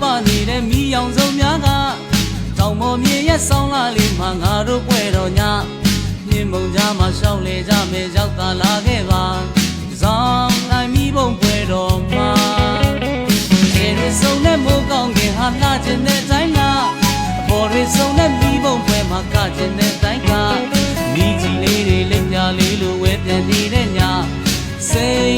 ပနေတဲ့မိအောင်စုံများကတောင်မော်မြေရဲ့ဆောင်းလာလေးမှာငါတို့ပွဲတော်ညမြင်းမုံကြားမှာရှောင်းလေကြမယ်ရောက်သာလာခဲ့ပါဆောင်းနိုင်မိဘုံပွဲတော်မှာခေရစုံနဲ့မိုးကောင်းခင်ဟာလာခြင်းတဲ့တိုင်းလားအပေါ်ရစုံနဲ့မိဘုံပွဲမှာကခြင်းတဲ့တိုင်းကမိကြီးလေးတွေလက်ညာလေးလိုဝဲပြန်နေတဲ့ညစိတ်